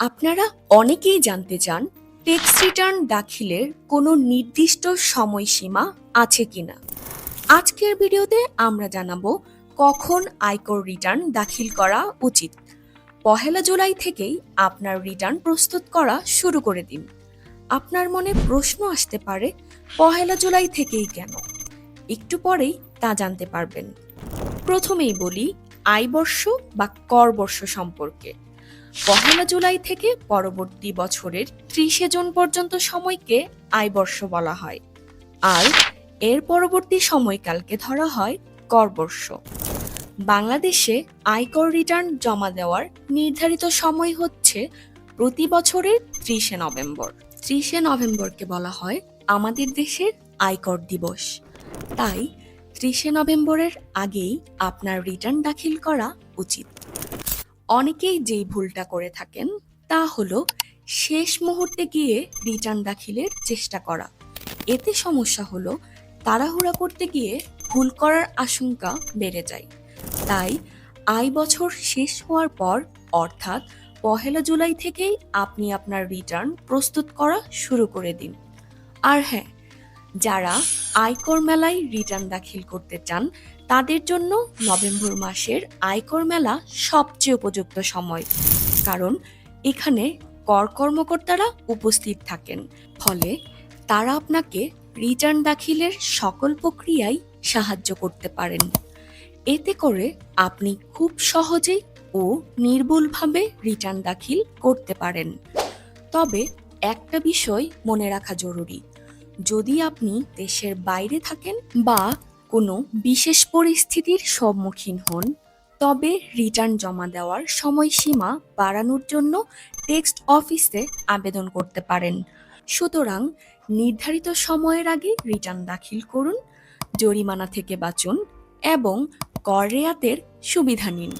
আপনারা অনেকেই জানতে চান ট্যাক্স রিটার্ন দাখিলের কোনো নির্দিষ্ট সময়সীমা আছে কিনা। আজকের ভিডিওতে আমরা জানাব কখন আয়কর রিটার্ন দাখিল করা উচিত। পহেলা জুলাই থেকেই আপনার রিটার্ন প্রস্তুত করা শুরু করে দিন। আপনার মনে প্রশ্ন আসতে পারে, পহেলা জুলাই থেকেই কেন? একটু পরেই তা জানতে পারবেন। প্রথমেই বলি, আয় বর্ষ বা কর বর্ষ সম্পর্কে। পহেলা জুলাই থেকে পরবর্তী বছরের ত্রিশে জুন পর্যন্ত সময়কে আয়বর্ষ বলা হয়। আর এর পরবর্তী সময়কালকে ধরা হয় করবর্ষ। বাংলাদেশে আয়কর রিটার্ন জমা দেওয়ার নির্ধারিত সময় হচ্ছে প্রতি বছরের ত্রিশে নভেম্বর। ত্রিশে নভেম্বরকে বলা হয় আমাদের দেশের আয়কর দিবস। তাই ত্রিশে নভেম্বরের আগেই আপনার রিটার্ন দাখিল করা উচিত। অনেকেই যেই ভুলটা করে থাকেন, তা হলো শেষ মুহূর্তে গিয়ে রিটার্ন দাখিলের চেষ্টা করা। এতে সমস্যা হলো তাড়াহুড়া করতে গিয়ে ভুল করার আশঙ্কা বেড়ে যায়। তাই আয় বছর শেষ হওয়ার পর, অর্থাৎ পহেলা জুলাই থেকেই আপনি আপনার রিটার্ন প্রস্তুত করা শুরু করে দিন। আর হ্যাঁ যারা আয়কর মেলায় রিটার্ন দাখিল করতে চান, তাদের জন্য নভেম্বর মাসের আয়কর মেলা সবচেয়ে উপযুক্ত সময়। কারণ এখানে কর কর্মকর্তারা উপস্থিত থাকেন। ফলে তারা আপনাকে রিটার্ন দাখিলের সকল প্রক্রিয়ায় সাহায্য করতে পারেন। এতে করে আপনি খুব সহজেই ও নির্ভুলভাবে রিটার্ন দাখিল করতে পারেন। তবে একটা বিষয় মনে রাখা জরুরি। যদি আপনি দেশের বাইরে থাকেন বা কোনো বিশেষ পরিস্থিতির সম্মুখীন হন, তবে রিটার্ন জমা দেওয়ার সময়সীমা বাড়ানোর জন্য টেক্সট অফিসে আবেদন করতে পারেন। সুতরাং নির্ধারিত সময়ের আগে রিটার্ন দাখিল করুন, জরিমানা থেকে বাঁচুন এবং কর রেয়াতের সুবিধা নিন।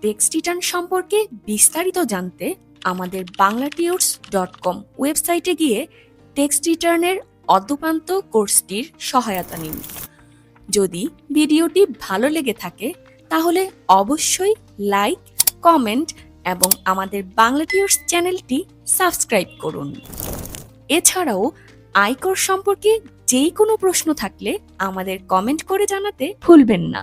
টেক্সট রিটার্ন সম্পর্কে বিস্তারিত জানতে আমাদের বাংলা টিউটস ডট কম ওয়েবসাইটে গিয়ে টেক্সট রিটার্নের অদ্যপান্ত কোর্সটির সহায়তা নিন। যদি ভিডিওটি ভালো লেগে থাকে, তাহলে অবশ্যই লাইক, কমেন্ট এবং আমাদের বাংলা টিউর্স চ্যানেলটি সাবস্ক্রাইব করুন। এছাড়াও আয়কর সম্পর্কে যে কোনো প্রশ্ন থাকলে আমাদের কমেন্ট করে জানাতে ভুলবেন না।